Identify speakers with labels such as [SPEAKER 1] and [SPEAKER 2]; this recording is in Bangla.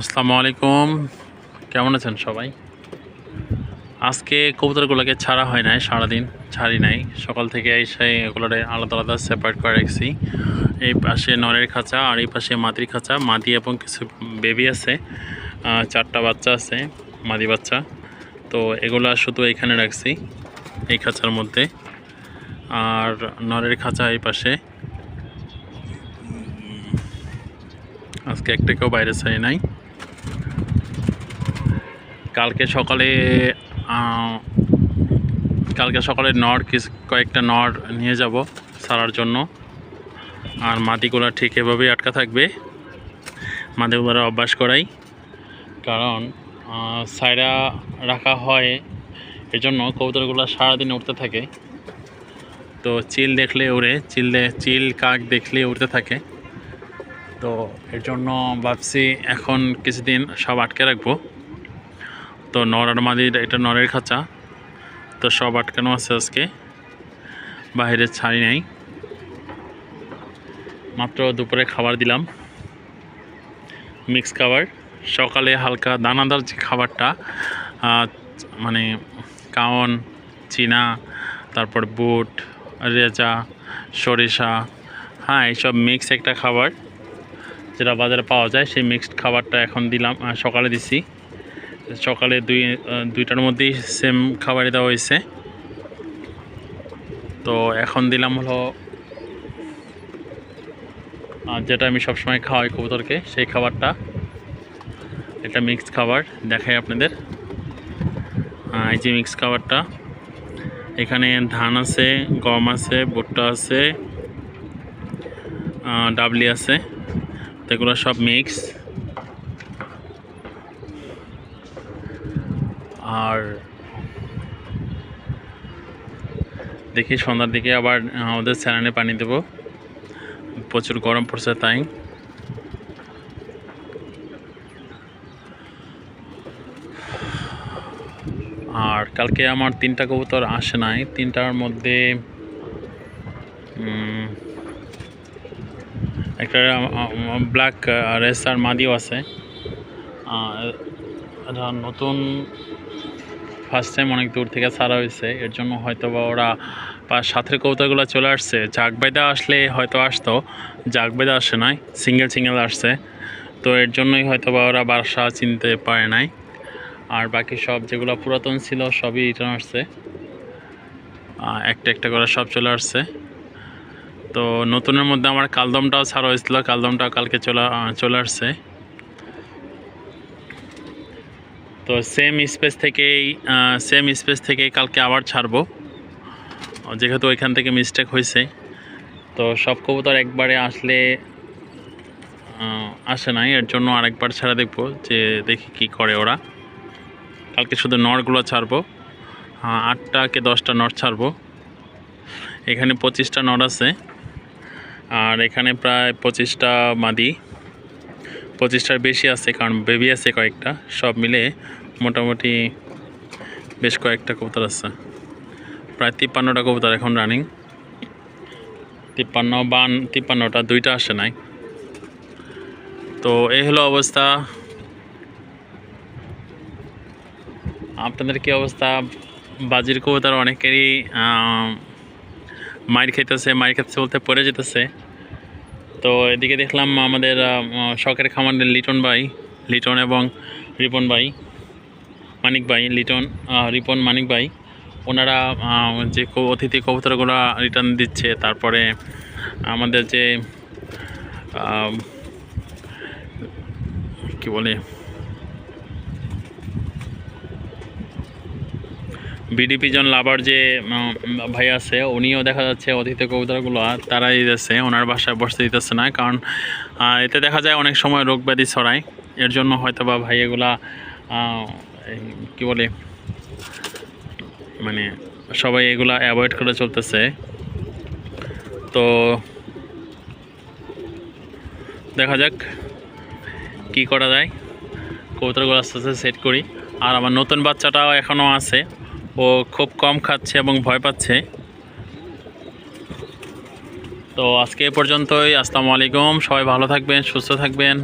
[SPEAKER 1] আসসালামু আলাইকুম। কেমন আছেন সবাই? আজকে কবুতরগুলোকে ছাড়া হয় নাই, সারাদিন ছাড়ি নাই। সকাল থেকে এসে এগুলোরে আলাদা আলাদা সেপারেট করে রাখছি। এই পাশে নরের খাঁচা আর এই পাশে মাদির খাঁচা। মাদি এবং কিছু বেবি আছে চারটা বাচ্চা আছে, মাদি বাচ্চা। তো এগুলো শুধু এখানে রাখছি, এই খাঁচার মধ্যে। আর নরের খাঁচা এই পাশে। আজকে একটাকেও বাইরে ছাড়ি নাই। কালকে সকালে কালকে সকালে নড় কিছু কয়েকটা নড় নিয়ে যাব সারার জন্য। আর মাটিগুলো ঠিক এভাবেই আটকা থাকবে। মাটিগুলো অভ্যাস করাই। কারণ সাইরা রাখা হয়, এজন্য কবুতরগুলো সারাদিন উঠতে থাকে। তো চিল দেখলে উড়ে, চিল চিল কাক দেখলে উড়তে থাকে। তো এর জন্য ভাবছি এখন কিছুদিন সব আটকে রাখব। তো নর আর মাদির এটা নরের খাঁচা। তো সব আটকানো আছে আজকে। বাইরে ছাড়ি নাই। মাত্র দুপুরে খাবার দিলাম। মিক্স খাবার। সকালে হালকা দানাদার যে খাবারটা মানে কাওন, চীনা, তারপর বুট, রেজা, সরিষা হ্যাঁ এইসব মিক্স একটা খাবার যেটা বাজারে পাওয়া যায়, সেই মিক্সড খাবারটা এখন দিলাম সকালে দিছি। সকালে দুই দুইটার মধ্যেই সেম খাবারই দেওয়া হয়েছে। তো এখন দিলাম হলো যেটা আমি সবসময় খাওয়াই কবুতরকে, সেই খাবারটা। এটা মিক্স খাবার, দেখাই আপনাদের। এই যে মিক্স খাবারটা। এখানে ধান আছে, গম আছে, ভুট্টা আছে ডাবলি আছে। তো এগুলো সব মিক্স আর দেখি সন্ধ্যার দিকে আবার আমাদের স্যালানে পানি দেব। প্রচুর গরম পড়ছে তাই। আর কালকে আমার তিনটা কবুতর আসে নাই। তিনটার মধ্যে একটা ব্ল্যাক রেসার মাদিও আছে। এটা নতুন ফার্স্ট টাইম অনেক দূর থেকে ছাড়া হয়েছে। এর জন্য হয়তো বা ওরা সাথের কৌতাগুলো চলে আসছে। জাগবেদা আসলে হয়তো আসতো জাগবেদা আসে নাই সিঙ্গেল সিঙ্গেল আসছে। তো এর জন্যই হয়তো বা ওরা বাসা চিনতে পারে নাই। আর বাকি সব যেগুলো পুরাতন ছিল সবই রিটার্ন আসছে। একটা একটা করে সব চলে আসছে। তো নতুনের মধ্যে আমার কালদমটাও ছাড়া হয়েছিল, কালদমটাও কালকে চলে চলে আসছে। তো সেম স্পেস থেকেই সেম স্পেস থেকেই কালকে আবার ছাড়বো। যেহেতু ওইখান থেকে মিস্টেক হয়েছে। তো সব কবুতর একবারে আসলে আসে নাই। এর জন্য আরেকবার ছাড়া দেখব যে দেখি কি করে ওরা। কালকে শুধু নরগুলো ছাড়বো। আটটা কে দশটা নর ছাড়বো। এখানে পঁচিশটা নর আছে। আর এখানে প্রায় পঁচিশটা মাদি। পঁচিশটার বেশি আছে, কারণ বেবি আছে কয়েকটা। সব মিলে মোটামুটি বেশ কয়েকটা কবুতর আছে। প্রায় তিপ্পান্নটা কবুতর এখন রানিং তিপ্পান্ন বান তিপ্পান্নটা দুইটা আসে নাই। তো এই হলো অবস্থা। আপনাদের কি অবস্থা? বাজির কবুতর অনেকেরই আহ, মাইর খাইতেছে মাইর খাইতেছে বলতে পড়ে যেতেছে। তো এদিকে দেখলাম আমাদের শখের খামারের লিটন ভাই লিটন এবং রিপন ভাই। মানিক ভাই, লিটন রিপন মানিক ভাই, ওনারা যে অতিথি কবুতরগুলো রিটার্ন দিচ্ছে, তারপরে আমাদের যে কি বলে বিডিপি জন লাভার যে ভাই আছে, উনিও দেখা যাচ্ছে অতিথি কবুতরগুলো, তারাই দিতেছে, ওনার বাসায় বসতে দিতেছে না, কারণ এতে দেখা যায় অনেক সময় রোগ ব্যাধি ছড়ায়। এর জন্য হয়তো বা ভাই এগুলা কি বলে মানে সবাই এগুলা অ্যাভয়েড করে চলতেছে। তো দেখা যাক কি করা যায়। কবুতরগুলো আস্তে আস্তে সেট করি। আর আমার নতুন বাচ্চাটাও এখনও আছে। ও খুব কম খাচ্ছে এবং ভয় পাচ্ছে। তো আজকে এ পর্যন্তই। আসসালামু আলাইকুম। সবাই ভালো থাকবেন, সুস্থ থাকবেন।